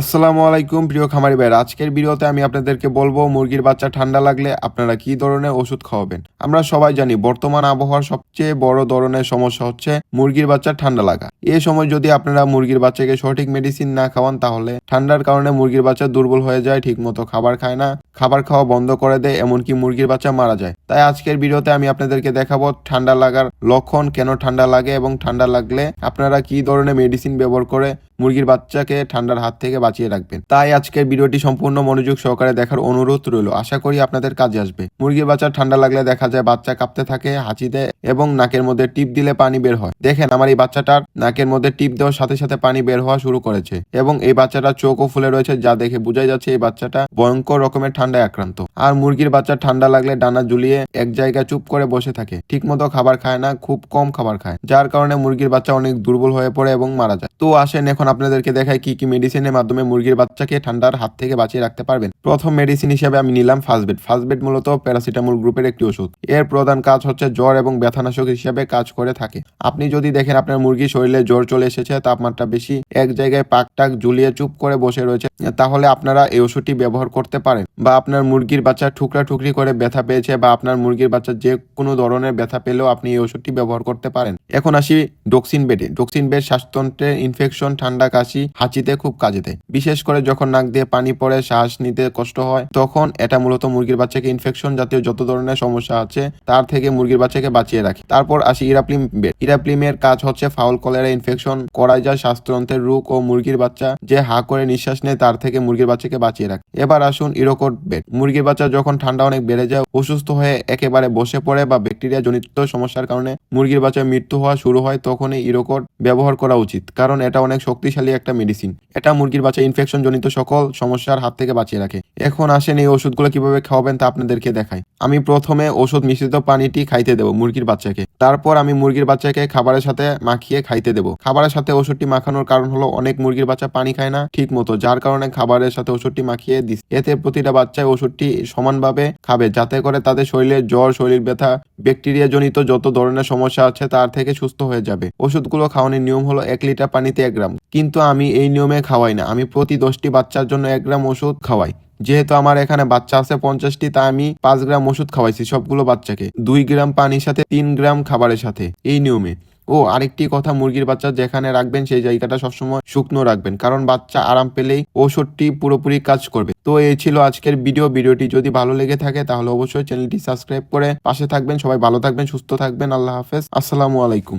আসসালামু আলাইকুম, প্রিয় খামারি ভাইয়ের। আজকের ভিডিওতে আমি আপনাদেরকে বলব, মুরগির বাচ্চা ঠান্ডা লাগলে আপনারা কি ধরনের ওষুধ খাওয়াবেন? আমরা সবাই জানি, বর্তমান আবহাওয়ার সবচেয়ে বড় ধরনের সমস্যা হচ্ছে মুরগির বাচ্চা ঠান্ডা লাগা। এই সময় যদি আপনারা মুরগির বাচ্চাকে সঠিক মেডিসিন না খাওয়ান, তাহলে ঠান্ডার কারণে মুরগির বাচ্চা দুর্বল হয়ে যায়, ঠিকমতো খাবার খায় না, খাবার খাওয়া বন্ধ করে দেয়, এমনকি মুরগির বাচ্চা মারা যায়। তাই আজকের ভিডিওতে আমি আপনাদেরকে দেখাবো, ঠান্ডা লাগার লক্ষণ কেন ঠান্ডা লাগে এবং ঠান্ডা লাগলে আপনারা কি ধরনের মেডিসিন ব্যবহার করে মুরগির বাচ্চাকে ঠান্ডার হাত থেকে বাঁচিয়ে রাখবেন? তাই আজকের ভিডিওটি সম্পূর্ণ মনোযোগ সহকারে দেখার অনুরোধ রইল। আশা করি আপনাদের কাজে আসবে। মুরগির বাচ্চা ঠান্ডা লাগলে দেখা যায় বাচ্চা কাঁপতে থাকে হাঁচি দেয় এবং নাকের মধ্যে টিপ দিলে পানি বের হয়। দেখেন, আমার এই বাচ্চাটার নাকের মধ্যে টিপ দেওয়ার সাথে সাথে পানি বের হওয়া শুরু করেছে এবং এই বাচ্চাটার চোখও ফুলে রয়েছে, যা দেখে বোঝাই যাচ্ছে এই বাচ্চাটা ভয়ঙ্কর রকমের ঠান্ডায় আক্রান্ত। আর মুরগির বাচ্চা ঠান্ডা লাগলে ডানা ঝুলিয়ে এক জায়গায় চুপ করে বসে থাকে। ঠিকমতো খাবার খায় না খুব কম খাবার খায়, যার কারণে মুরগির বাচ্চা অনেক দুর্বল হয়ে পড়ে এবং মারা যায়। তো আসেন এখন আপনাদেরকে দেখায় কি কি মেডিসিনের মাধ্যমে মুরগির বাচ্চাকে ঠান্ডার হাত থেকে বাঁচিয়ে রাখতে পারবেন। প্রথম মেডিসিন হিসেবে আমি নিলাম ফার্স্টবেড ফার্স্টবেড মূলত প্যারাসিটামল গ্রুপের একটি ওষুধ। এর প্রধান কাজ হচ্ছে জ্বর এবং ব্যথানাশক হিসেবে কাজ করে থাকে। আপনি যদি দেখেন আপনার মুরগির শরীরে জ্বর চলে এসেছে, তাপমাত্রা বেশি, এক জায়গায় পাক টাক ঝুলিয়ে চুপ করে বসে রয়েছে, তাহলে আপনারা এই ওষুধটি ব্যবহার করতে পারেন। বা আপনার মুরগির বাচ্চা ঠুকরা ঠুকরি করে ব্যথা পেয়েছে বা আপনার মুরগির বাচ্চা যে কোনো ধরনের ব্যথা পেলেও আপনি এই ওষুধটি ব্যবহার করতে পারেন। এখন আসি ডক্সিন বেডে। ডক্সিন বেড শ্বাসতন্ত্রের ইনফেকশন ঠান্ডা, কাশি, হাঁচিতে, খুব কাজে দেয় বিশেষ করে যখন নাক দিয়ে পানি পড়ে, শ্বাস নিতে কষ্ট হয়, তখন এটা মূলত মুরগির বাচ্চাকে ইনফেকশন জাতীয় যত ধরনের সমস্যা আছে, তার থেকে মুরগির বাচ্চাকে বাঁচিয়ে রাখে। তারপর আসি ইরাপ্লিম বেড। ইরাপ্লিমের কাজ হচ্ছে ফাউল কলেরা ইনফেকশন করাই যায় শ্বাসতন্ত্রের রোগ ও মুরগির বাচ্চা যে হা করে নিঃশ্বাস নেয়, তার থেকে মুরগির বাচ্চাকে বাঁচিয়ে রাখে। এবার আসুন ইরোকোড বেড। মুরগির বাচ্চা যখন ঠান্ডা অনেক বেড়ে যায়, অসুস্থ হয়ে একেবারে বসে পড়ে বা ব্যাকটেরিয়া জনিত সমস্যার কারণে মুরগির বাচ্চার মৃত্যু হওয়া শুরু হয় তখনই ইরোকট ব্যবহার করা উচিত। কারণ এটা অনেক শক্তিশালী একটা মেডিসিন এটা মুরগির বাচ্চা ইনফেকশন জনিত সকল সমস্যার হাত থেকে বাঁচিয়ে রাখে। এখন আসেন এই ওষুধগুলো কীভাবে খাওয়াবেন তা আপনাদেরকে দেখায় আমি প্রথমে ওষুধ মিশ্রিত পানিটি খাইতে দেবো মুরগির বাচ্চাকে। তারপর আমি মুরগির বাচ্চাকে খাবারের সাথে মাখিয়ে খাইতে দেবো। খাবারের সাথে ওষুধটি মাখানোর কারণ হলো অনেক মুরগির বাচ্চা পানি খায় না ঠিক মতো যার কারণে খাবারের সাথে ওষুধটি মাখিয়ে দিস। এতে প্রতিটা বাচ্চায় ওষুধটি সমানভাবে খাবে, যাতে করে তাদের শরীরে জ্বর, শরীর ব্যথা, ব্যাকটেরিয়া জনিত যত ধরনের সমস্যা আছে তার থেকে সুস্থ হয়ে যাবে। ওষুধগুলো খাওয়ানোর নিয়ম হলো এক লিটার পানিতে এক গ্রাম। কিন্তু আমি এই নিয়মে খাওয়াই না। আমি প্রতি দশটি বাচ্চার জন্য এক গ্রাম ওষুধ খাওয়াই। যেহেতু আমার এখানে বাচ্চা আছে পঞ্চাশটি, তা আমি পাঁচ গ্রাম ওষুধ খাওয়াইছি সবগুলো বাচ্চাকে। দুই গ্রাম পানির সাথে তিন গ্রাম খাবারের সাথে, এই নিয়মে। ও, আরেকটি কথা মুরগির বাচ্চা যেখানে রাখবেন, সেই জায়গাটা সবসময় শুকনো রাখবেন, কারণ বাচ্চা আরাম পেলেই ওষুধটি পুরোপুরি কাজ করবে। তো এই ছিল আজকের ভিডিও। ভিডিওটি যদি ভালো লেগে থাকে, তাহলে অবশ্যই চ্যানেলটি সাবস্ক্রাইব করে পাশে থাকবেন। সবাই ভালো থাকবেন, সুস্থ থাকবেন। আল্লাহ হাফেজ। আসসালামু আলাইকুম।